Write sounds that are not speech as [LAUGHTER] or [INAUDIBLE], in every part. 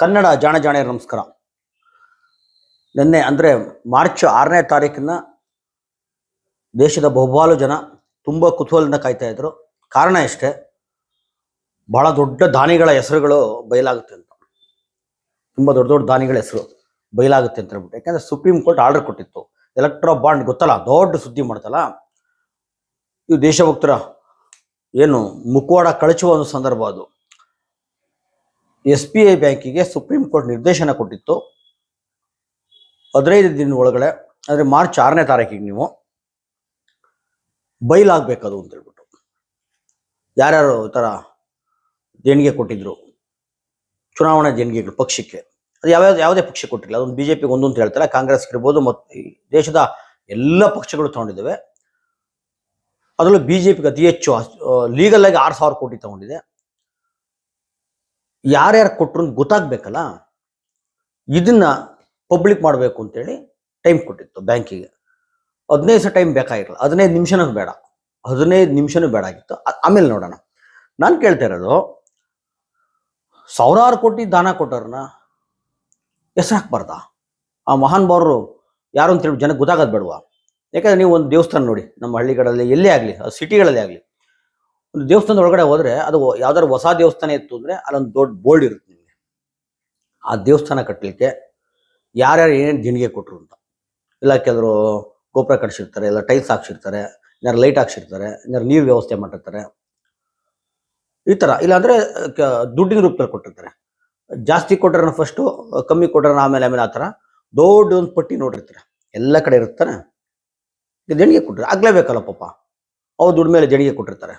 ಕನ್ನಡ ಜಾಣ ಜಾಣೆ ನಮಸ್ಕಾರ. ನಿನ್ನೆ ಅಂದರೆ ಮಾರ್ಚ್ ಆರನೇ ತಾರೀಕಿನ ದೇಶದ ಬಹುಪಾಲು ಜನ ತುಂಬ ಕುತೂಹಲದಿಂದ ಕಾಯ್ತಾ ಇದ್ರು. ಕಾರಣ ಇಷ್ಟೇ ಬಹಳ ದೊಡ್ಡ ದಾನಿಗಳ ಹೆಸರುಗಳು ಬಯಲಾಗುತ್ತೆ ಅಂತ. ತುಂಬ ದೊಡ್ಡ ದೊಡ್ಡ ದಾನಿಗಳ ಹೆಸರು ಬಯಲಾಗುತ್ತೆ ಅಂತ ಹೇಳ್ಬಿಟ್ಟು. ಯಾಕಂದ್ರೆ ಸುಪ್ರೀಂ ಕೋರ್ಟ್ ಆರ್ಡರ್ ಕೊಟ್ಟಿತ್ತು. ಎಲೆಕ್ಟ್ರೋ ಬಾಂಡ್ ಗೊತ್ತಲ್ಲ, ದೊಡ್ಡ ಸುದ್ದಿ ಮಾಡ್ತಲ್ಲ. ಇವು ದೇಶಭಕ್ತರ ಏನು ಮುಖವಾಡ ಕಳಚುವ ಒಂದು ಸಂದರ್ಭ ಅದು. ಎಸ್ ಬಿ ಐ ಬ್ಯಾಂಕಿಗೆ ಸುಪ್ರೀಂ ಕೋರ್ಟ್ ನಿರ್ದೇಶನ ಕೊಟ್ಟಿತ್ತು. ಹದಿನೈದು ದಿನ ಒಳಗಡೆ, ಅಂದರೆ ಮಾರ್ಚ್ ಆರನೇ ತಾರೀಕಿಗೆ ನೀವು ಬೈಲಾಗಬೇಕದು ಅಂತ ಹೇಳ್ಬಿಟ್ಟು. ಯಾರ್ಯಾರು ಈ ಥರ ದೇಣಿಗೆ ಕೊಟ್ಟಿದ್ರು, ಚುನಾವಣಾ ದೇಣಿಗೆಗಳು ಪಕ್ಷಕ್ಕೆ, ಅದು ಯಾವ್ಯಾವ ಯಾವುದೇ ಪಕ್ಷ ಕೊಟ್ಟಿಲ್ಲ ಅದೊಂದು ಬಿ ಜೆ ಪಿಗೆ ಒಂದು ಅಂತ ಹೇಳ್ತಾರೆ ಕಾಂಗ್ರೆಸ್ ಇರ್ಬೋದು ಮತ್ತು ದೇಶದ ಎಲ್ಲ ಪಕ್ಷಗಳು ತಗೊಂಡಿದ್ದಾವೆ. ಅದರಲ್ಲೂ ಬಿ ಜೆ ಪಿಗೆ ಅತಿ ಹೆಚ್ಚು ಲೀಗಲ್ ಆಗಿ ಆರು ಸಾವಿರ ಕೋಟಿ ತಗೊಂಡಿದೆ. ಯಾರ್ಯಾರು ಕೊಟ್ಟರು ಗೊತ್ತಾಗಬೇಕಲ್ಲ? ಇದನ್ನ ಪಬ್ಲಿಕ್ ಮಾಡಬೇಕು ಅಂತೇಳಿ ಟೈಮ್ ಕೊಟ್ಟಿತ್ತು ಬ್ಯಾಂಕಿಗೆ. ಹದಿನೈದು ಸಹ ಟೈಮ್ ಬೇಕಾಗಿರಲ್ಲ ಹದಿನೈದು ನಿಮಿಷನೂ ಬೇಡ. ಹದಿನೈದು ನಿಮಿಷನೂ ಬೇಡ ಆಗಿತ್ತು. ಆಮೇಲೆ ನೋಡೋಣ. ನಾನು ಕೇಳ್ತಾ ಇರೋದು, ಸಾವಿರಾರು ಕೋಟಿ ದಾನ ಕೊಟ್ಟವ್ರನ್ನ ಹೆಸರು ಹಾಕ್ಬಾರ್ದಾ? ಆ ಮಹಾನ್ ಬಾವರು ಯಾರು ಅಂತೇಳಿ ಜನಕ್ಕೆ ಗೊತ್ತಾಗೋದು ಬೇಡವಾ? ಯಾಕಂದ್ರೆ ನೀವು ಒಂದು ದೇವಸ್ಥಾನ ನೋಡಿ, ನಮ್ಮ ಹಳ್ಳಿಗಳಲ್ಲಿ ಎಲ್ಲೇ ಆಗಲಿ ಸಿಟಿಗಳಲ್ಲೇ ಆಗಲಿ ಒಂದು ದೇವಸ್ಥಾನದ ಒಳಗಡೆ ಹೋದ್ರೆ ಅದು ಯಾವ್ದಾದ್ರು ಹೊಸ ದೇವಸ್ಥಾನ ಇತ್ತು ಅಂದ್ರೆ ಅಲ್ಲೊಂದು ದೊಡ್ಡ ಬೋರ್ಡ್ ಇರುತ್ತೆ ನಿಮಗೆ. ಆ ದೇವಸ್ಥಾನ ಕಟ್ಟಲಿಕ್ಕೆ ಯಾರ್ಯಾರು ಏನೇನು ದೇಣಿಗೆ ಕೊಟ್ಟರು ಅಂತ. ಇಲ್ಲ ಕೆಲವರು ಗೋಪುರ ಕಟ್ಸಿರ್ತಾರೆ, ಇಲ್ಲ ಟೈಲ್ಸ್ ಹಾಕ್ಸಿರ್ತಾರೆ ಇನ್ನಾರು ಲೈಟ್ ಹಾಕ್ಸಿರ್ತಾರೆ ಇನ್ನಾರು ನೀರು ವ್ಯವಸ್ಥೆ ಮಾಡಿರ್ತಾರೆ. ಈ ಥರ ಇಲ್ಲಾಂದ್ರೆ ದುಡ್ಡಿನ ರೂಪದಲ್ಲಿ ಕೊಟ್ಟಿರ್ತಾರೆ. ಜಾಸ್ತಿ ಕೊಟ್ಟರೆ ಫಸ್ಟು ಕಮ್ಮಿ ಕೊಟ್ಟರೆ ಆಮೇಲೆ ಆಮೇಲೆ ಆ ಥರ ದೊಡ್ಡ ಒಂದು ಪಟ್ಟಿ ನೋಡಿರ್ತಾರೆ? ಎಲ್ಲ ಕಡೆ ಇರ್ತಾರೆ ದೇಣಿಗೆ ಕೊಟ್ಟರೆ ಆಗ್ಲೇಬೇಕಲ್ಲ ಪಾಪ. ಅವ್ರು ದುಡ್ಡು ಮೇಲೆ ದೇಣಿಗೆ ಕೊಟ್ಟಿರ್ತಾರೆ.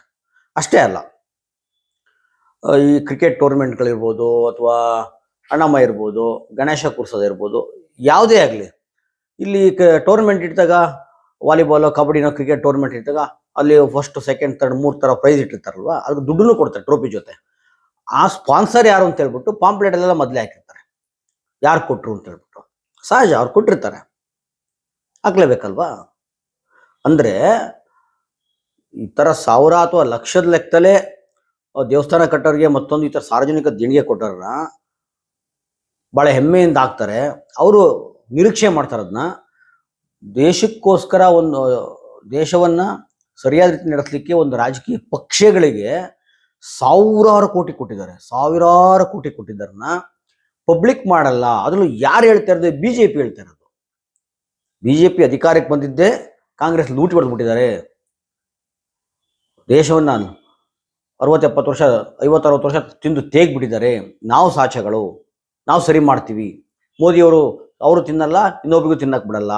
ಅಷ್ಟೇ ಅಲ್ಲ. ಈ ಕ್ರಿಕೆಟ್ ಟೂರ್ನಮೆಂಟ್ಗಳಿರ್ಬೋದು ಅಥವಾ ಅಣ್ಣಮ್ಮ ಇರ್ಬೋದು, ಗಣೇಶ ಕೂರ್ಸೋದಿರ್ಬೋದು ಯಾವುದೇ ಆಗಲಿ. ಇಲ್ಲಿ ಕ ಟೂರ್ನಮೆಂಟ್ ಇಟ್ಟಾಗ ವಾಲಿಬಾಲು ಕಬಡ್ಡಿನೋ ಕ್ರಿಕೆಟ್ ಟೂರ್ನಮೆಂಟ್ ಇಟ್ಟಾಗ ಅಲ್ಲಿ ಫಸ್ಟ್ ಸೆಕೆಂಡ್ ತರ್ಡ್ ಮೂರು ಥರ ಪ್ರೈಸ್ ಇಟ್ಟಿರ್ತಾರಲ್ವ? ಅದಕ್ಕೆ ದುಡ್ಡನ್ನು ಕೊಡ್ತಾರೆ ಟ್ರೋಫಿ ಜೊತೆ. ಆ ಸ್ಪಾನ್ಸರ್ ಯಾರು ಅಂತ ಹೇಳ್ಬಿಟ್ಟು ಪಾಂಪ್ಲೆಟಲ್ಲೆಲ್ಲ ಮೊದಲೇ ಹಾಕಿರ್ತಾರೆ. ಯಾರು ಕೊಟ್ಟರು ಅಂತ ಹೇಳ್ಬಿಟ್ಟು. ಸಹಜ, ಅವ್ರು ಕೊಟ್ಟಿರ್ತಾರೆ. ಹಾಕ್ಲೇಬೇಕಲ್ವಾ? ಅಂದ್ರೆ ಈ ಥರ ಸಾವಿರ ಅಥವಾ ಲಕ್ಷದ ಲೆಕ್ಕದಲ್ಲೇ ದೇವಸ್ಥಾನ ಕಟ್ಟೋರಿಗೆ ಮತ್ತೊಂದು ಈ ಥರ ಸಾರ್ವಜನಿಕ ದೇಣಿಗೆ ಕೊಟ್ಟವ್ರನ್ನ ಭಾಳ ಹೆಮ್ಮೆಯಿಂದ ಹಾಕ್ತಾರೆ. ಅವರು ನಿರೀಕ್ಷೆ ಮಾಡ್ತಾರೆ ಅದನ್ನ ದೇಶಕ್ಕೋಸ್ಕರ ಒಂದು, ದೇಶವನ್ನ ಸರಿಯಾದ ರೀತಿ ನಡೆಸಲಿಕ್ಕೆ ಒಂದು ರಾಜಕೀಯ ಪಕ್ಷಗಳಿಗೆ ಸಾವಿರಾರು ಕೋಟಿ ಕೊಟ್ಟಿದ್ದಾರೆ. ಸಾವಿರಾರು ಕೋಟಿ ಕೊಟ್ಟಿದ್ದಾರನ್ನ ಪಬ್ಲಿಕ್ ಮಾಡಲ್ಲ. ಅದರಲ್ಲೂ ಯಾರು ಹೇಳ್ತಾ ಇರೋದು? ಬಿಜೆಪಿ ಹೇಳ್ತಾ ಇರೋದು. ಬಿಜೆಪಿ ಅಧಿಕಾರಕ್ಕೆ ಬಂದಿದ್ದೇ ಕಾಂಗ್ರೆಸ್ ಲೂಟಿ ಹೊಡೆದ್ಬಿಟ್ಟಿದ್ದಾರೆ. ದೇಶವನ್ನ ಅರವತ್ತು ಎಪ್ಪತ್ತು ವರ್ಷ ಐವತ್ತು ಅರವತ್ತು ವರ್ಷ ತಿಂದು ತೇಗ್ಬಿಟ್ಟಿದ್ದಾರೆ. ನಾವು ಸಾಚಗಳು ನಾವು ಸರಿ ಮಾಡ್ತೀವಿ. ಮೋದಿಯವರು, ಅವರು ತಿನ್ನಲ್ಲ, ಇನ್ನೊಬ್ರಿಗೂ ತಿನ್ನಕ್ಕೆ ಬಿಡಲ್ಲ.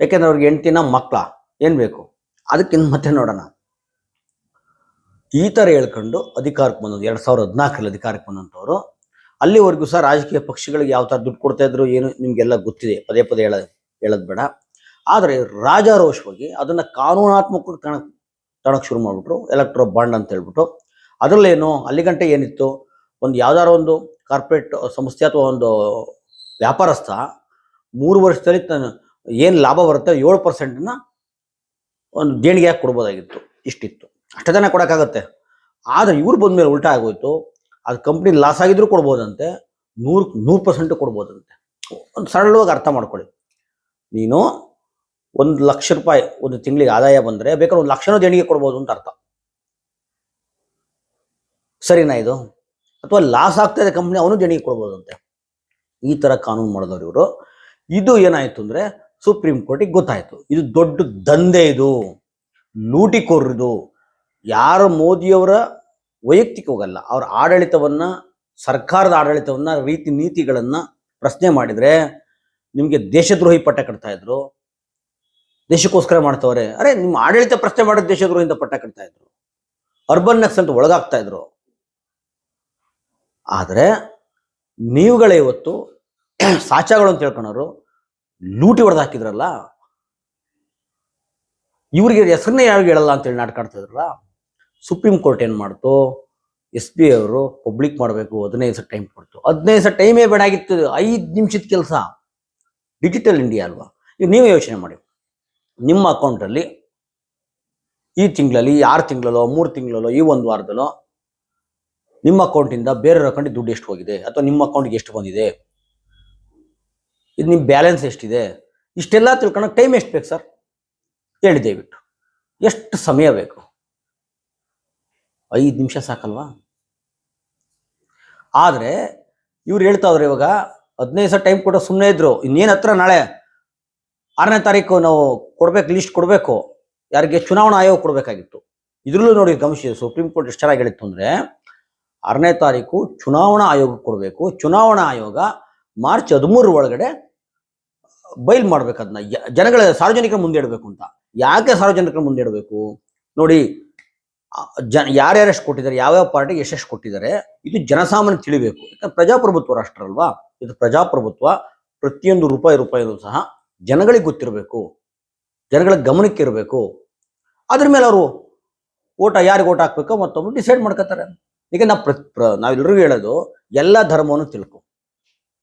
ಯಾಕೆಂದ್ರೆ ಅವ್ರಿಗೆ ಹೆಂಡ್ತಿನ ಮಕ್ಕಳ ಏನು ಬೇಕು? ಅದಕ್ಕಿಂತ ಮತ್ತೆ ನೋಡೋಣ. ಈ ಥರ ಹೇಳ್ಕೊಂಡು ಅಧಿಕಾರಕ್ಕೆ ಬಂದದ್ದು, ಎರಡು ಸಾವಿರದ ಹದಿನಾಲ್ಕರಲ್ಲಿ ಅಧಿಕಾರಕ್ಕೆ ಬಂದಂಥವ್ರು. ಅಲ್ಲಿವರೆಗೂ ಸಹ ರಾಜಕೀಯ ಪಕ್ಷಗಳಿಗೆ ಯಾವ ಥರ ದುಡ್ಡು ಕೊಡ್ತಾ ಇದ್ರು ಏನು ನಿಮಗೆಲ್ಲ ಗೊತ್ತಿದೆ. ಪದೇ ಪದೇ ಹೇಳ ಹೇಳೋದು ಬೇಡ. ಆದರೆ ರಾಜಾರೋಷವಾಗಿ ಅದನ್ನ ಕಾನೂನಾತ್ಮಕವಾಗಿ ತಣ ತಗೊಳಕ್ ಶುರು ಮಾಡಿಬಿಟ್ರು ಎಲೆಕ್ಟ್ರೋ ಬಾಂಡ್ ಅಂತ ಹೇಳ್ಬಿಟ್ಟು. ಅದರಲ್ಲೇನು ಅಲ್ಲಿಗಂಟೆ ಏನಿತ್ತು, ಒಂದು ಯಾವ್ದಾರ ಒಂದು ಕಾರ್ಪೊರೇಟ್ ಸಂಸ್ಥೆ ಅಥವಾ ಒಂದು ವ್ಯಾಪಾರಸ್ಥ ಮೂರು ವರ್ಷದಲ್ಲಿ ತನ್ನ ಏನು ಲಾಭ ಬರುತ್ತೆ ಏಳು ಪರ್ಸೆಂಟನ್ನ ಒಂದು ದೇಣಿಗೆಯಾಗಿ ಕೊಡ್ಬೋದಾಗಿತ್ತು, ಇಷ್ಟಿತ್ತು. ಅಷ್ಟು ಜನ ಕೊಡೋಕ್ಕಾಗತ್ತೆ. ಆದರೆ ಇವ್ರು ಬಂದ್ಮೇಲೆ ಉಲ್ಟಾ ಆಗೋಯ್ತು, ಅದು ಕಂಪ್ನಿ ಲಾಸ್ ಆಗಿದ್ರು ಕೊಡ್ಬೋದಂತೆ, ನೂರು ನೂರು ಪರ್ಸೆಂಟು ಕೊಡ್ಬೋದಂತೆ. ಒಂದು ಸರಳವಾಗಿ ಅರ್ಥ ಮಾಡ್ಕೊಳ್ಳಿ. ನೀನು ಒಂದು ಲಕ್ಷ ರೂಪಾಯಿ ಒಂದು ತಿಂಗಳಿಗೆ ಆದಾಯ ಬಂದರೆ ಬೇಕಾದ್ರೆ ಒಂದು ಲಕ್ಷನೂ ದೇಣಿಗೆ ಕೊಡ್ಬೋದು ಅಂತ ಅರ್ಥ. ಸರಿನಾ ಇದು? ಅಥವಾ ಲಾಸ್ ಆಗ್ತಾ ಇದೆ ಕಂಪ್ನಿ ಅವನು ದೇಣಿಗೆ ಕೊಡ್ಬೋದಂತೆ? ಈ ಥರ ಕಾನೂನು ಮಾಡಿದವರು ಇವರು. ಇದು ಏನಾಯಿತು ಅಂದರೆ ಸುಪ್ರೀಂ ಕೋರ್ಟಿಗೆ ಗೊತ್ತಾಯ್ತು. ಇದು ದೊಡ್ಡ ದಂಧೆ ಇದು. ಲೂಟಿಕೋರ್ರಿದು. ಯಾರು ಮೋದಿಯವರ ವೈಯಕ್ತಿಕ ಹೋಗಲ್ಲ, ಅವ್ರ ಆಡಳಿತವನ್ನ, ಸರ್ಕಾರದ ಆಡಳಿತವನ್ನು, ರೀತಿ ನೀತಿಗಳನ್ನ ಪ್ರಶ್ನೆ ಮಾಡಿದರೆ ನಿಮಗೆ ದೇಶದ್ರೋಹಿ ಪಟ್ಟ ಕಟ್ತಾ ಇದ್ರು. ದೇಶಕ್ಕೋಸ್ಕರ ಮಾಡ್ತವ್ರೆ. ಅರೆ, ನಿಮ್ಮ ಆಡಳಿತ ಪ್ರಶ್ನೆ ಮಾಡೋ ದೇಶದ್ರೋಹಿಯಿಂದ ಪಟ್ಟ ಕಟ್ತಾ ಇದ್ರು. ಅರ್ಬನ್ ನಕ್ಸಲ್ ಒಳಗಾಗ್ತಾ ಇದ್ರು. ಆದ್ರೆ, ನೀವುಗಳೇ ಇವತ್ತು [CLEARS THROAT] ಸಾಚಾಗಳು ಅಂತ ಹೇಳ್ಕೊಂಡವ್ರು ಲೂಟಿ ಹೊಡೆದು ಹಾಕಿದ್ರಲ್ಲ? ಇವ್ರಿಗೆ ಹೆಸರನ್ನೇ ಯಾರು ಹೇಳಲ್ಲ ಅಂತೇಳಿ ನಾಟಕ ಆಡ್ತಾ ಇದ್ರಲ್ಲ? ಸುಪ್ರೀಂ ಕೋರ್ಟ್ ಏನು ಮಾಡ್ತು? ಎಸ್ ಪಿ ಅವರು ಪಬ್ಲಿಕ್ ಮಾಡಬೇಕು, ಹದಿನೈದು ದಿವಸ ಟೈಮ್ ಕೊಡ್ತು. ಹದಿನೈದು ದಿವಸ ಟೈಮೇ ಬೇಡ ಆಗಿತ್ತು, ಐದು ನಿಮಿಷದ ಕೆಲಸ. ಡಿಜಿಟಲ್ ಇಂಡಿಯಾ ಅಲ್ವಾ? ನೀವೇ ಯೋಚನೆ ಮಾಡಿ. ನಿಮ್ಮ ಅಕೌಂಟಲ್ಲಿ ಈ ತಿಂಗಳಲ್ಲಿ ಆರು ತಿಂಗಳಲ್ಲೋ, ಮೂರು ತಿಂಗಳಲ್ಲೋ, ಈ ಒಂದು ವಾರದಲ್ಲೋ ನಿಮ್ಮ ಅಕೌಂಟಿಂದ ಬೇರೆಯವ್ರ ಅಕೌಂಟಿಗೆ ದುಡ್ಡು ಎಷ್ಟು ಹೋಗಿದೆ? ಅಥವಾ ನಿಮ್ಮ ಅಕೌಂಟ್ಗೆ ಎಷ್ಟು ಬಂದಿದೆ? ಇದು ನಿಮ್ಮ ಬ್ಯಾಲೆನ್ಸ್ ಎಷ್ಟಿದೆ? ಇಷ್ಟೆಲ್ಲ ತಿಳ್ಕೊಳಕ್ಕೆ ಟೈಮ್ ಎಷ್ಟು ಬೇಕು ಸರ್? ಹೇಳಿ ದಯವಿಟ್ಟು. ಎಷ್ಟು ಸಮಯ ಬೇಕು? ಐದು ನಿಮಿಷ ಸಾಕಲ್ವಾ? ಆದರೆ ಇವ್ರು ಹೇಳ್ತಾವ್ರೆ ಇವಾಗ, ಹದಿನೈದು ಸಾವಿರ ಟೈಮ್ ಕೂಡ ಸುಮ್ಮನೆ ಇದ್ರು, ಇನ್ನೇನು ಹತ್ರ ನಾಳೆ ಆರನೇ ತಾರೀಕು ನಾವು ಕೊಡ್ಬೇಕು ಲಿಸ್ಟ್ ಕೊಡಬೇಕು. ಯಾರಿಗೆ ಚುನಾವಣಾ ಆಯೋಗ ಕೊಡಬೇಕಾಗಿತ್ತು. ಇದ್ರಲ್ಲೂ ನೋಡಿ ಗಮನಿಸಿ, ಸುಪ್ರೀಂ ಕೋರ್ಟ್ ಎಷ್ಟು ಚೆನ್ನಾಗಿ ಹೇಳಿತ್ತು ಅಂದರೆ, ಆರನೇ ತಾರೀಕು ಚುನಾವಣಾ ಆಯೋಗ ಕೊಡಬೇಕು. ಚುನಾವಣಾ ಆಯೋಗ ಮಾರ್ಚ್ ಹದಿಮೂರರ ಒಳಗಡೆ ಬೈಲ್ ಮಾಡಬೇಕು ಅದನ್ನ. ಜನಗಳ ಸಾರ್ವಜನಿಕರ ಮುಂದೆ ಇಡಬೇಕು ಅಂತ. ಯಾಕೆ ಸಾರ್ವಜನಿಕರ ಮುಂದೆ ಇಡಬೇಕು? ನೋಡಿ ಜನ ಯಾರ್ಯಾರು ಎಷ್ಟು ಕೊಟ್ಟಿದ್ದಾರೆ, ಯಾವ್ಯಾವ ಪಾರ್ಟಿಗೆ ಎಷ್ಟೆಷ್ಟು ಕೊಟ್ಟಿದ್ದಾರೆ, ಇದು ಜನಸಾಮಾನ್ಯ ತಿಳಿಬೇಕು. ಯಾಕಂದ್ರೆ ಪ್ರಜಾಪ್ರಭುತ್ವ ರಾಷ್ಟ್ರ ಅಲ್ವಾ ಇದು ಪ್ರಜಾಪ್ರಭುತ್ವ, ಪ್ರತಿಯೊಂದು ರೂಪಾಯಿ, ರೂಪಾಯಿನೂ ಸಹ ಜನಗಳಿಗೆ ಗೊತ್ತಿರಬೇಕು, ಜನಗಳ ಗಮನಕ್ಕೆ ಇರಬೇಕು. ಅದ್ರ ಮೇಲೆ ಅವರು ಓಟ ಯಾರಿಗೆ ಓಟ್ ಹಾಕ್ಬೇಕು ಮತ್ತೊಬ್ಬರು ಡಿಸೈಡ್ ಮಾಡ್ಕೋತಾರೆ. ಈಗ ನಾವು ಪ್ರ ನಾವೆಲ್ಲರಿಗೂ ಹೇಳೋದು, ಎಲ್ಲ ಧರ್ಮವನ್ನು ತಿಳ್ಕೊ.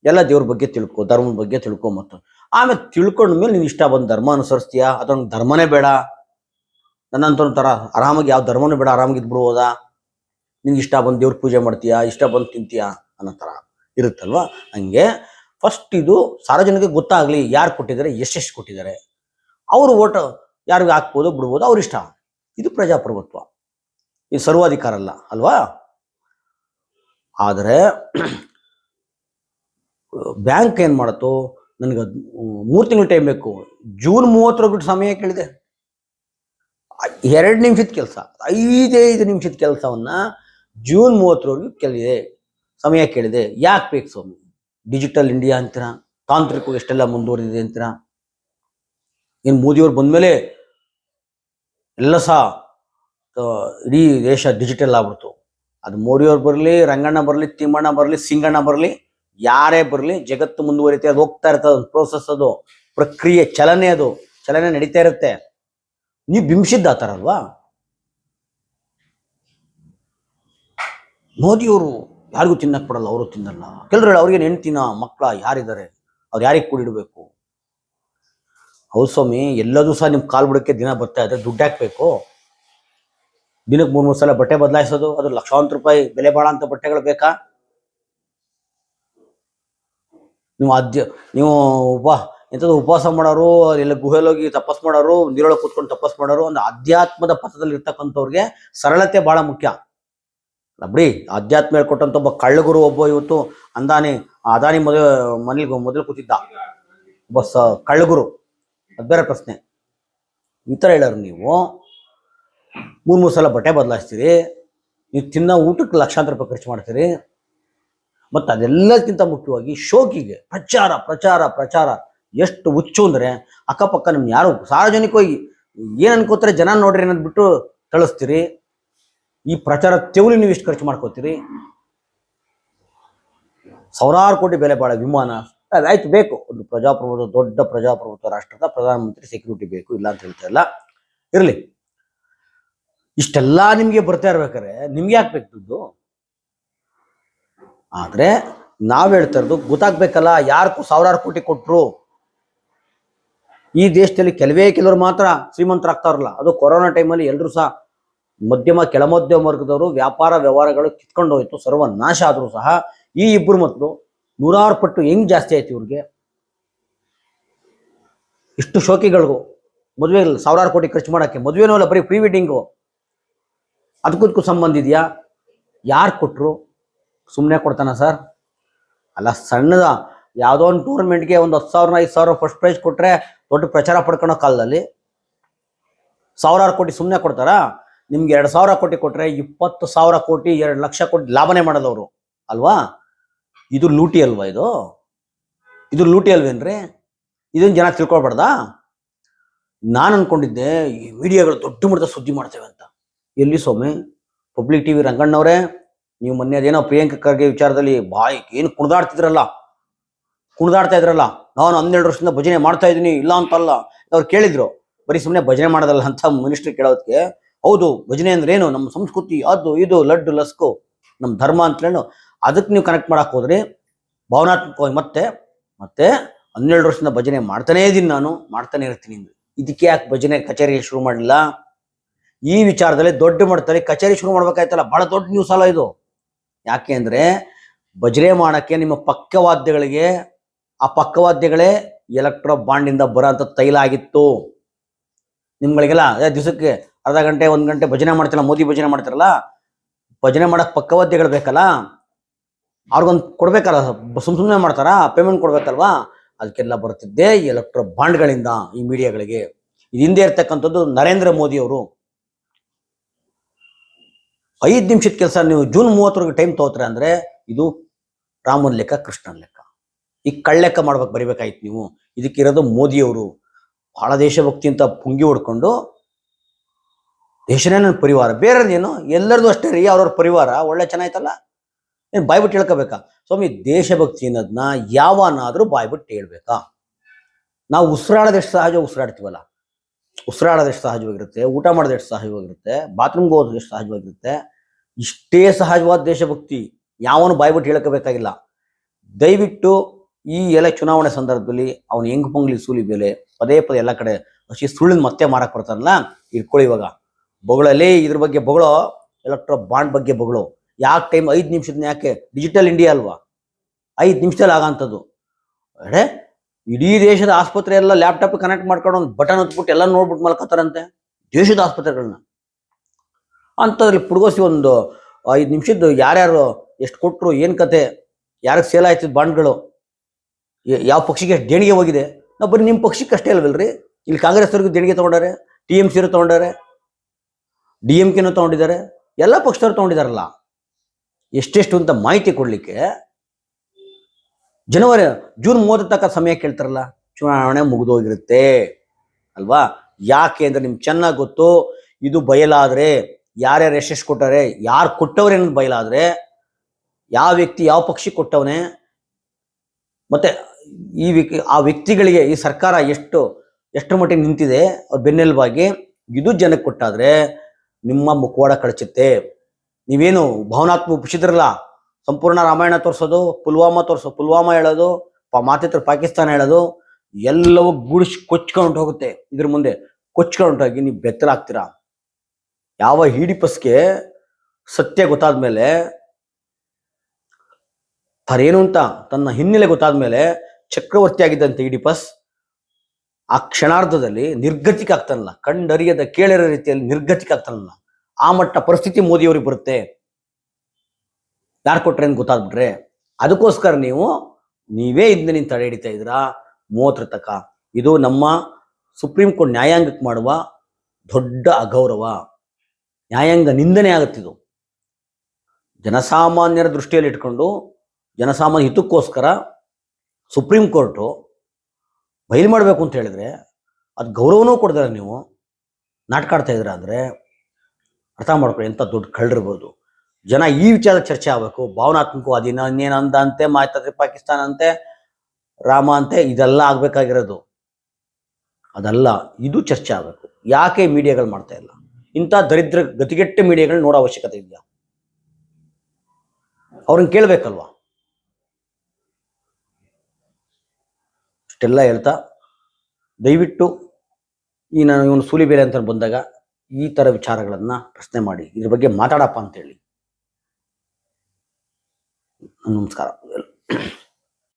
ಎಲ್ಲ ದೇವ್ರ ಬಗ್ಗೆ ತಿಳ್ಕೊ, ಧರ್ಮದ ಬಗ್ಗೆ ತಿಳ್ಕೊ ಮತ್ತು ಆಮೇಲೆ ತಿಳ್ಕೊಂಡ ಮೇಲೆ ನೀನು ಇಷ್ಟ ಬಂದು ಧರ್ಮ ಅನುಸರಿಸ್ತೀಯಾ? ಅದೊಂದು ಧರ್ಮನೇ ಬೇಡ. ನನ್ನಂತ ಥರ ಆರಾಮಾಗಿ ಯಾವ ಧರ್ಮನೂ ಬೇಡ, ಆರಾಮಾಗಿ ಇದ್ಬಿಡ್ಬೋದಾ ನಿಂಗೆ ಇಷ್ಟ ಬಂದು ದೇವ್ರ ಪೂಜೆ ಮಾಡ್ತೀಯಾ? ಇಷ್ಟ ಬಂದು ತಿಂತೀಯಾ? ಅನ್ನೋ ಥರ ಇರುತ್ತಲ್ವಾ? ಹಂಗೆ ಫಸ್ಟ್ ಇದು ಸಾರ್ವಜನಿಕ ಗೊತ್ತಾಗ್ಲಿ ಯಾರು ಕೊಟ್ಟಿದ್ದಾರೆ, ಎಷ್ಟೆಷ್ಟು ಕೊಟ್ಟಿದ್ದಾರೆ. ಅವರು ಓಟ್ ಯಾರಿಗೂ ಹಾಕ್ಬೋದು, ಬಿಡ್ಬೋದು, ಅವ್ರ ಇಷ್ಟ. ಇದು ಪ್ರಜಾಪ್ರಭುತ್ವ. ಇದು ಸರ್ವಾಧಿಕಾರ ಅಲ್ಲ, ಅಲ್ವಾ? ಆದರೆ ಬ್ಯಾಂಕ್ ಏನು ಮಾಡುತ್ತೋ, ನನಗೆ ಮೂರು ತಿಂಗಳು ಟೈಮ್ ಬೇಕು. ಜೂನ್ ಮೂವತ್ತರೊಳಗೆ ಸಮಯ ಕೇಳಿದೆ. ಎರಡು ನಿಮಿಷದ ಕೆಲಸ ಐದೈದು ನಿಮಿಷದ ಕೆಲಸವನ್ನ ಜೂನ್ ಮೂವತ್ತರವರೆಗೂ ಕೇಳಿದೆ ಸಮಯ ಕೇಳಿದೆ. ಯಾಕೆ ಬೇಕು ಸ್ವಾಮಿ? ಡಿಜಿಟಲ್ ಇಂಡಿಯಾ ಅಂತೀರ ತಾಂತ್ರಿಕ ಎಷ್ಟೆಲ್ಲ ಮುಂದುವರೆದಿದೆ ಅಂತೀರಾ. ಏನು ಮೋದಿಯವ್ರು ಬಂದಮೇಲೆ ಎಲ್ಲ ಸಹ ಇಡೀ ದೇಶ ಡಿಜಿಟಲ್ ಆಗ್ಬಿಡ್ತು. ಅದು ಮೋದಿಯವ್ರು ಬರಲಿ, ರಂಗಣ್ಣ ಬರಲಿ, ತಿಮ್ಮಣ್ಣ ಬರಲಿ, ಸಿಂಗಣ್ಣ ಬರಲಿ, ಯಾರೇ ಬರಲಿ, ಜಗತ್ತು ಮುಂದುವರಿತೆ, ಅದು ಹೋಗ್ತಾ ಇರ್ತದೆ ಪ್ರೋಸೆಸ್ ಅದು, ಪ್ರಕ್ರಿಯೆ, ಚಲನೆ ಅದು, ಚಲನೆ ನಡೀತಾ ಇರುತ್ತೆ. ನೀವು ಬಿಂಬಿಸಿದ್ದ ಆ ಥರ ಅಲ್ವಾ? ಮೋದಿಯವರು ಯಾರಿಗೂ ತಿನ್ನಕ್ ಬಿಡಲ್ಲ ಅವರು ತಿನ್ನಲ್ಲ. ಕೆಲವರು ಅವ್ರಿಗೆ ಹೆಣ್ತಿನ ಮಕ್ಕಳ ಯಾರಿದ್ದಾರೆ, ಅವ್ರು ಯಾರಿಗೆ ಕೂಡಿಡಬೇಕು? ಹೌದು ಸ್ವಾಮಿ, ಎಲ್ಲದೂ ಸಹ ನಿಮ್ ಕಾಲು ಬಿಡಕ್ಕೆ ದಿನ ಬರ್ತಾ ಇದೆ, ದುಡ್ಡು ಹಾಕ್ಬೇಕು ದಿನಕ್ಕೆ ಮೂರು ಮೂರು ಸಲ ಬಟ್ಟೆ ಬದಲಾಯಿಸೋದು, ಅದು ಲಕ್ಷಾಂತರ ರೂಪಾಯಿ ಬೆಲೆ ಬಾಳ ಅಂತ ಬಟ್ಟೆಗಳು ಬೇಕಾ? ನೀವು ಅದ್ಯ ನೀವು ಉಪ ಎಂಥದ್ದು ಉಪವಾಸ ಮಾಡೋರು ಎಲ್ಲ ಗುಹೆಲ್ ಹೋಗಿ ತಪಸ್ ಮಾಡೋರು, ನೀರೊಳಗೆ ಕೂತ್ಕೊಂಡು ತಪಸ್ ಮಾಡೋರು, ಒಂದು ಅಧ್ಯಾತ್ಮದ ಪಥದಲ್ಲಿ ಇರ್ತಕ್ಕಂಥವ್ರಿಗೆ ಸರಳತೆ ಬಹಳ ಮುಖ್ಯ. ಬಿಡಿ, ಅಧ್ಯಾತ್ಮ ಹೇಳ್ಕೊಟ್ಟಂತ ಒಬ್ಬ ಕಳ್ಳಗುರು ಒಬ್ಬ ಇವತ್ತು ಅಂದಾನಿ ಅದಾನಿ ಮೊದಲ ಮನೇಲಿ ಮೊದಲು ಕೂತಿದ್ದ. ಒಬ್ಬ ಸ ಕಳ್ಳಗುರು ಅದು ಬೇರೆ ಪ್ರಶ್ನೆ. ಈ ಥರ ಹೇಳೋರು ನೀವು. ಮೂರು ಮೂರು ಸಲ ಬಟ್ಟೆ ಬದಲಾಯಿಸ್ತೀರಿ. ನೀವು ತಿನ್ನೋ ಊಟಕ್ಕೆ ಲಕ್ಷಾಂತರ ರೂಪಾಯಿ ಖರ್ಚು ಮಾಡ್ತೀರಿ. ಮತ್ತು ಅದೆಲ್ಲಕ್ಕಿಂತ ಮುಖ್ಯವಾಗಿ ಶೋಕಿಗೆ ಪ್ರಚಾರ ಪ್ರಚಾರ ಪ್ರಚಾರ. ಎಷ್ಟು ಹುಚ್ಚು ಅಂದರೆ ಅಕ್ಕಪಕ್ಕ ನಿಮ್ಗೆ ಯಾರು ಸಾರ್ವಜನಿಕವಾಗಿ ಏನು ಅನ್ಕೋತಾರೆ ಜನ ನೋಡ್ರಿ ಅನ್ನೋದು ಬಿಟ್ಟು ಕಳಿಸ್ತೀರಿ ಈ ಪ್ರಚಾರ ತೆವಲಿ ನೀವು ಎಷ್ಟು ಖರ್ಚು ಮಾಡ್ಕೋತೀರಿ? ಸಾವಿರಾರು ಕೋಟಿ ಬೆಲೆ ಬಾಳ ವಿಮಾನ ಅದಾಯ್ತು ಬೇಕು. ಒಂದು ಪ್ರಜಾಪ್ರಭುತ್ವ, ದೊಡ್ಡ ಪ್ರಜಾಪ್ರಭುತ್ವ ರಾಷ್ಟ್ರದ ಪ್ರಧಾನಮಂತ್ರಿ ಸೆಕ್ಯೂರಿಟಿ ಬೇಕು ಇಲ್ಲ ಅಂತ ಹೇಳ್ತಾ ಇಲ್ಲ. ಇರಲಿ. ಇಷ್ಟೆಲ್ಲ ನಿಮಗೆ ಬರ್ತಾ ಇರ್ಬೇಕಾದ್ರೆ ನಿಮ್ಗೆ ಯಾಕೆ ದುಡ್ಡು? ಆದ್ರೆ ನಾವ್ ಹೇಳ್ತಾ ಇರೋದು ಗೊತ್ತಾಗ್ಬೇಕಲ್ಲ ಯಾರು ಸಾವಿರಾರು ಕೋಟಿ ಕೊಟ್ರು. ಈ ದೇಶದಲ್ಲಿ ಕೆಲವೇ ಕೆಲವರು ಮಾತ್ರ ಶ್ರೀಮಂತರಾಗ್ತಾರಲ್ಲ ಅದು ಕೊರೋನಾ ಟೈಮಲ್ಲಿ ಎಲ್ಲರೂ ಸಹ ಮಧ್ಯಮ ಕೆಳಮಧ್ಯಮ ವರ್ಗದವರು ವ್ಯಾಪಾರ ವ್ಯವಹಾರಗಳು ಕಿತ್ಕೊಂಡು ಹೋಯ್ತು, ಸರ್ವನಾಶ ಆದರೂ ಸಹ ಈ ಇಬ್ಬರು ಮತ್ತು ನೂರಾರು ಪಟ್ಟು ಹೆಂಗ್ ಜಾಸ್ತಿ ಆಯ್ತು ಇವ್ರಿಗೆ? ಇಷ್ಟು ಶೋಕಿಗಳಿಗೂ, ಮದುವೆ ಸಾವಿರಾರು ಕೋಟಿ ಖರ್ಚು ಮಾಡೋಕ್ಕೆ, ಮದುವೆನೂ ಅಲ್ಲ, ಬರೀ ಪ್ರೀ ವೆಡ್ಡಿಂಗು ಅದಕ್ಕೂ ಸಂಬಂಧ ಇದೆಯಾ? ಯಾರು ಕೊಟ್ಟರು ಸುಮ್ಮನೆ ಕೊಡ್ತಾನ ಸರ್? ಅಲ್ಲ, ಸಣ್ಣದ ಯಾವುದೋ ಒಂದು ಟೂರ್ನಮೆಂಟ್ಗೆ ಒಂದು ಹತ್ತು ಸಾವಿರ ಐದು ಸಾವಿರ ಫಸ್ಟ್ ಪ್ರೈಸ್ ಕೊಟ್ಟರೆ ದೊಡ್ಡ ಪ್ರಚಾರ ಪಡ್ಕೊಳೋ ಕಾಲದಲ್ಲಿ ಸಾವಿರಾರು ಕೋಟಿ ಸುಮ್ಮನೆ ಕೊಡ್ತಾರಾ? ನಿಮ್ಗೆ ಎರಡು ಸಾವಿರ ಕೋಟಿ ಕೊಟ್ಟರೆ ಇಪ್ಪತ್ತು ಸಾವಿರ ಕೋಟಿ, ಎರಡು ಲಕ್ಷ ಕೋಟಿ ಲಾಭನೆ ಮಾಡೋದವರು. ಅಲ್ವಾ? ಇದು ಲೂಟಿ ಅಲ್ವಾ ಇದು? ಇದು ಲೂಟಿ ಅಲ್ವೇನ್ರಿ? ಇದನ್ನ ಜನ ತಿಳ್ಕೊಳ್ಬಾರ್ದಾ? ನಾನು ಅನ್ಕೊಂಡಿದ್ದೆ ಈ ಮೀಡಿಯಾಗಳು ದೊಡ್ಡ ಮಟ್ಟದ ಸುದ್ದಿ ಮಾಡ್ತೇವೆ ಅಂತ. ಎಲ್ಲಿ ಸ್ವಾಮಿ? ಪಬ್ಲಿಕ್ ಟಿವಿ ರಂಗಣ್ಣವರೇ, ನೀವು ಮೊನ್ನೆ ಅದೇನೋ ಪ್ರಿಯಾಂಕ ಖರ್ಗೆ ವಿಚಾರದಲ್ಲಿ ಬಾಯಿ ಏನು ಕುಣಿದಾಡ್ತಿದ್ರಲ್ಲ? ಕುಣಿದಾಡ್ತಾ ಇದ್ರಲ್ಲ? ನಾನು ಹನ್ನೆರಡು ವರ್ಷದಿಂದ ಭಜನೆ ಮಾಡ್ತಾ ಇದ್ದೀನಿ, ಇಲ್ಲ ಅಂತಲ್ಲ. ಅವ್ರು ಕೇಳಿದ್ರು, ಬರೀ ಸುಮ್ಮನೆ ಭಜನೆ ಮಾಡೋದಲ್ಲ ಅಂತ ಮಿನಿಸ್ಟ್ರಿ ಕೇಳೋದಕ್ಕೆ ಹೌದು, ಭಜನೆ ಅಂದ್ರೆ ಏನು? ನಮ್ಮ ಸಂಸ್ಕೃತಿ, ಅದು ಇದು, ಲಡ್ಡು, ಲಸ್ಕು, ನಮ್ಮ ಧರ್ಮ ಅಂತ ಹೇಳಿ ಅದಕ್ಕೆ ನೀವು ಕನೆಕ್ಟ್ ಮಾಡಕ್ ಹೋದ್ರಿ ಭಾವನಾತ್ಮಕವಾಗಿ ಮತ್ತೆ ಮತ್ತೆ ಹನ್ನೆರಡು ವರ್ಷದಿಂದ ಭಜನೆ ಮಾಡ್ತಾನೇ ಇದ್ದೀನಿ ನಾನು, ಮಾಡ್ತಾನೆ ಇರ್ತೀನಿ. ಇದಕ್ಕೆ ಯಾಕೆ ಭಜನೆ ಕಚೇರಿ ಶುರು ಮಾಡಲಿಲ್ಲ? ಈ ವಿಚಾರದಲ್ಲಿ ದೊಡ್ಡ ಮಾಡ್ತಾರೆ ಕಚೇರಿ ಶುರು ಮಾಡ್ಬೇಕಾಯ್ತಲ್ಲ, ಬಹಳ ದೊಡ್ಡ ನ್ಯೂಸ್ ಅಲ್ಲ ಇದು. ಯಾಕೆ ಅಂದ್ರೆ ಭಜನೆ ಮಾಡಕ್ಕೆ ನಿಮ್ಮ ಪಕ್ಕವಾದ್ಯಗಳಿಗೆ ಆ ಪಕ್ಕವಾದ್ಯಗಳೇ ಎಲೆಕ್ಟ್ರೋ ಬಾಂಡಿಂದ ಅಂತ ತೈಲ ಆಗಿತ್ತು. ನಿಮ್ಗಳಿಗೆಲ್ಲ ದಿವಸಕ್ಕೆ ಅರ್ಧ ಗಂಟೆ, ಒಂದು ಗಂಟೆ ಭಜನೆ ಮಾಡ್ತಿರಲ್ಲ ಮೋದಿ ಭಜನೆ ಮಾಡ್ತಿರಲ್ಲ, ಭಜನೆ ಮಾಡಕ್ಕೆ ಪಕ್ಕವಾದ್ಯಗಳು ಬೇಕಲ್ಲ? ಅವ್ರಿಗೊಂದು ಕೊಡ್ಬೇಕಲ್ಲ, ಸುಮ್ ಸುಮ್ಮನೆ ಮಾಡ್ತಾರಾ? ಪೇಮೆಂಟ್ ಕೊಡ್ಬೇಕಲ್ವಾ? ಅದಕ್ಕೆಲ್ಲ ಬರ್ತಿದ್ದೆ ಎಲೆಕ್ಟ್ರೋ ಬಾಂಡ್ಗಳಿಂದ ಈ ಮೀಡಿಯಾಗಳಿಗೆ. ಇದು ಹಿಂದೆ ಇರ್ತಕ್ಕಂಥದ್ದು ನರೇಂದ್ರ ಮೋದಿ ಅವರು. ಐದು ನಿಮಿಷದ ಕೆಲಸ ನೀವು ಜೂನ್ ಮೂವತ್ತರವರೆಗೆ ಟೈಮ್ ತಗೋತಾರೆ ಅಂದ್ರೆ ಇದು ರಾಮನ್ ಲೆಕ್ಕ, ಕೃಷ್ಣನ್ ಲೆಕ್ಕ. ಈ ಕಳ್ಳೆಕ್ಕ ಮಾಡ್ಬೇಕು ಬರಿಬೇಕಾಯ್ತು ನೀವು. ಇದಕ್ಕಿರೋದು ಮೋದಿಯವರು ಬಹಳ ದೇಶಭಕ್ತಿ ಅಂತ ಪುಂಗಿ ಹೊಡ್ಕೊಂಡು ದೇಶನೇ ಪರಿವಾರ ಪರಿವಾರ ಏನು? ಎಲ್ಲರದು ಅಷ್ಟೇ ರೀ, ಅವ್ರವ್ರ ಪರಿವಾರ, ಒಳ್ಳೆ ಚೆನ್ನಾಯ್ತಲ್ಲ? ಏನು ಬಾಯ್ಬಿಟ್ಟು ಹೇಳ್ಕೋಬೇಕಾ? ಸ್ವಾಮಿ, ದೇಶಭಕ್ತಿ ಅನ್ನೋದನ್ನ ಯಾವನಾದರೂ ಬಾಯ್ಬಿಟ್ಟು ಹೇಳ್ಬೇಕಾ? ನಾವು ಉಸಿರಾಡೋದೆಷ್ಟು ಸಹಜ, ಉಸಿರಾಡ್ತೀವಲ್ಲ? ಉಸಿರಾಡೋದೆಷ್ಟು ಸಹಜವಾಗಿರುತ್ತೆ? ಊಟ ಮಾಡೋದೆಷ್ಟು ಸಹಜವಾಗಿರುತ್ತೆ? ಬಾತ್ರೂಮ್ಗೆ ಹೋಗೋದು ಎಷ್ಟು ಸಹಜವಾಗಿರುತ್ತೆ? ಇಷ್ಟೇ ಸಹಜವಾದ ದೇಶಭಕ್ತಿ, ಯಾವನು ಬಾಯ್ಬಿಟ್ಟು ಹೇಳ್ಕೋಬೇಕಾಗಿಲ್ಲ. ದಯವಿಟ್ಟು ಈ ಎಲ್ಲ ಚುನಾವಣೆ ಸಂದರ್ಭದಲ್ಲಿ ಅವನು ಹೆಂಗ್ ಪೊಂಗ್ಲಿ, ಸೂಲಿ, ಬೆಲೆ, ಪದೇ ಪದೇ ಎಲ್ಲ ಕಡೆ ಹಸಿ ಸುಳ್ಳಿನ ಮತ್ತೆ ಮಾರಕ್ ಬರ್ತಾರಲ್ಲ ಇಟ್ಕೊಳ್ಳಿ ಇವಾಗ. ಬೊಗಳಲ್ಲಿ ಇದ್ರ ಬಗ್ಗೆ ಬೊಗಳೋ ಎಲೆಕ್ಟ್ರೋ ಬಾಂಡ್ ಬಗ್ಗೆ ಬೊಗಳು. ಯಾಕೆ ಟೈಮ್ ಐದು ನಿಮಿಷದ ಯಾಕೆ? ಡಿಜಿಟಲ್ ಇಂಡಿಯಾ ಅಲ್ವಾ? ಐದು ನಿಮಿಷದಲ್ಲಿ ಆಗಂಥದ್ದು. ಅಡೆ ಇಡೀ ದೇಶದ ಆಸ್ಪತ್ರೆ ಎಲ್ಲ ಲ್ಯಾಪ್ಟಾಪ್ ಕನೆಕ್ಟ್ ಮಾಡ್ಕೊಂಡು ಒಂದು ಬಟನ್ ಹೊತ್ಬಿಟ್ಟು ಎಲ್ಲ ನೋಡ್ಬಿಟ್ಟು ಮಲ್ಕೋತಾರಂತೆ. ದೇಶದ ಆಸ್ಪತ್ರೆಗಳನ್ನ ಅಂಥದ್ರಲ್ಲಿ ಪುಡ್ಗೋಸಿ ಒಂದು ಐದು ನಿಮಿಷದ್ದು ಯಾರ್ಯಾರು ಎಷ್ಟು ಕೊಟ್ಟರು ಏನು ಕತೆ, ಯಾರಿಗೆ ಸೇಲ್ ಆಯ್ತದ ಬಾಂಡ್ಗಳು ಯಾವ ಪಕ್ಷಕ್ಕೆ ಎಷ್ಟು ದೇಣಿಗೆ ಹೋಗಿದೆ. ನಾವು ಬರೀ ನಿಮ್ಮ ಪಕ್ಷಕ್ಕೆ ಅಷ್ಟೇ ಅಲ್ವಲ್ರಿ? ಇಲ್ಲಿ ಕಾಂಗ್ರೆಸ್ ಅವ್ರಿಗೆ ದೇಣಿಗೆ ತೊಗೊಂಡಾರೆ, ಟಿ ಎಂ ಸಿರು ತಗೊಂಡಾರೆ ಡಿ ಎಂ ಕೆನೂ ತಗೊಂಡಿದ್ದಾರೆ, ಎಲ್ಲ ಪಕ್ಷದವ್ರು ತಗೊಂಡಿದಾರಲ್ಲ ಎಷ್ಟೆಷ್ಟು ಅಂತ ಮಾಹಿತಿ ಕೊಡ್ಲಿಕ್ಕೆ ಜನವರಿ, ಜೂನ್ ಮೂವತ್ತ ತನಕ ಸಮಯ ಕೇಳ್ತಾರಲ್ಲ, ಚುನಾವಣೆ ಮುಗಿದೋಗಿರುತ್ತೆ. ಅಲ್ವಾ? ಯಾಕೆ ಅಂದ್ರೆ ನಿಮ್ಗೆ ಚೆನ್ನಾಗಿ ಗೊತ್ತು, ಇದು ಬಯಲಾದ್ರೆ ಯಾರ್ಯಾರು ಎಷ್ಟೆಷ್ಟು ಕೊಟ್ಟಾರೆ ಯಾರು ಕೊಟ್ಟವ್ರೆ ಅನ್ನೋದು ಬಯಲಾದ್ರೆ ಯಾವ ವ್ಯಕ್ತಿ ಯಾವ ಪಕ್ಷಕ್ಕೆ ಕೊಟ್ಟವನೇ, ಮತ್ತೆ ಈ ವ್ಯಕ್ತಿ, ಆ ವ್ಯಕ್ತಿಗಳಿಗೆ ಈ ಸರ್ಕಾರ ಎಷ್ಟು ಎಷ್ಟು ಮಟ್ಟಿಗೆ ನಿಂತಿದೆ, ಅವ್ರ ಬೆನ್ನೆಲುಬಾಗಿ ಇದು ಜನಕ್ಕೆ ಕೊಟ್ಟಾದ್ರೆ ನಿಮ್ಮ ಮುಖವಾಡ ಕಳಚುತ್ತೆ. ನೀವೇನು ಭಾವನಾತ್ಮಕ ಉಪಿಸಿದ್ರಲ್ಲ ಸಂಪೂರ್ಣ ರಾಮಾಯಣ ತೋರಿಸೋದು, ಪುಲ್ವಾಮಾ ತೋರಿಸೋ, ಪುಲ್ವಾಮಾ ಹೇಳೋದು ಮಾತಿತ್ರ ಪಾಕಿಸ್ತಾನ ಹೇಳೋದು, ಎಲ್ಲವೂ ಗುಡಿಸಿ ಕೊಚ್ಕೊಂಡು ಹೋಗುತ್ತೆ ಇದ್ರ ಮುಂದೆ ಕೊಚ್ಕೊಂಡು ಹೋಗಿ ನೀವು ಬೆತ್ತಲಾಗ್ತೀರಾ ಯಾವ ಹಿಡಿಪಸ್ಗೆ ಸತ್ಯ ಗೊತ್ತಾದ್ಮೇಲೆ, ತರೇನು ಅಂತ ತನ್ನ ಹಿನ್ನೆಲೆ ಗೊತ್ತಾದ್ಮೇಲೆ ಚಕ್ರವರ್ತಿ ಆಗಿದ್ದಂತೆ ಇಡಿಪಸ್ ಆ ಕ್ಷಣಾರ್ಧದಲ್ಲಿ ನಿರ್ಗತಿಕ ಆಗ್ತಾನಲ್ಲ ಕಂಡರಿಯದ ಕೇಳಿರೋ ರೀತಿಯಲ್ಲಿ ನಿರ್ಗತಿಕ ಆಗ್ತಾನಲ್ಲ ಆ ಮಟ್ಟ ಪರಿಸ್ಥಿತಿ ಮೋದಿಯವ್ರಿಗೆ ಬರುತ್ತೆ. ಯಾರು ಕೊಟ್ರೆ ಅಂತ ಗೊತ್ತಾಗ್ಬಿಟ್ರೆ? ಅದಕ್ಕೋಸ್ಕರ ನೀವು, ನೀವೇ ಇದನ್ನ ನೀನು ತಡೆ ಹಿಡಿತಾ ಇದ್ದೀರಾ? ಮೂವತ್ತರ ತಕ ಇದು ನಮ್ಮ ಸುಪ್ರೀಂ ಕೋರ್ಟ್ ನ್ಯಾಯಾಂಗಕ್ಕೆ ಮಾಡುವ ದೊಡ್ಡ ಅಗೌರವ. ನ್ಯಾಯಾಂಗ ನಿಂದನೆ ಆಗುತ್ತಿದು. ಜನಸಾಮಾನ್ಯರ ದೃಷ್ಟಿಯಲ್ಲಿ ಇಟ್ಕೊಂಡು, ಜನಸಾಮಾನ್ಯ ಹಿತಕ್ಕೋಸ್ಕರ ಸುಪ್ರೀಂ ಕೋರ್ಟು ಬಯಲು ಮಾಡಬೇಕು ಅಂತ ಹೇಳಿದ್ರೆ ಅದು ಗೌರವನೂ ಕೊಡ್ತಾರೆ ನೀವು. ನಾಟಕ ಆಡ್ತಾ ಇದ್ದೀರಾ ಅಂದರೆ ಅರ್ಥ ಮಾಡ್ಕೊಳ್ಳಿ ಎಂಥ ದೊಡ್ಡ ಕಳ್ಳಿರ್ಬೋದು ಜನ ಈ ವಿಚಾರ ಚರ್ಚೆ ಆಗಬೇಕು. ಭಾವನಾತ್ಮಕವಾದಿ ಇನ್ನೇನು ಅಂದ ಅಂತೆ ಮಾತಾದ್ರೆ ಪಾಕಿಸ್ತಾನ ಅಂತೆ, ರಾಮ ಅಂತೆ, ಇದೆಲ್ಲ ಆಗಬೇಕಾಗಿರೋದು. ಅದಲ್ಲ, ಇದು ಚರ್ಚೆ ಆಗಬೇಕು. ಯಾಕೆ ಮೀಡಿಯಾಗಳು ಮಾಡ್ತಾ ಇಲ್ಲ? ಇಂಥ ದರಿದ್ರ ಗತಿಗೆಟ್ಟ ಮೀಡಿಯಾಗಳು ನೋಡೋ ಅವಶ್ಯಕತೆ ಇದೆಯಾ? ಅವ್ರನ್ನ ಕೇಳಬೇಕಲ್ವಾ? ಅಷ್ಟೆಲ್ಲ ಹೇಳ್ತಾ, ದಯವಿಟ್ಟು ಈ ನಾನು ಇವನು ಸೂಲಿಬೇಲೆ ಅಂತ ಬಂದಾಗ ಈ ಥರ ವಿಚಾರಗಳನ್ನು ಪ್ರಶ್ನೆ ಮಾಡಿ, ಇದ್ರ ಬಗ್ಗೆ ಮಾತಾಡಪ್ಪ ಅಂತೇಳಿ. ನಮಸ್ಕಾರ.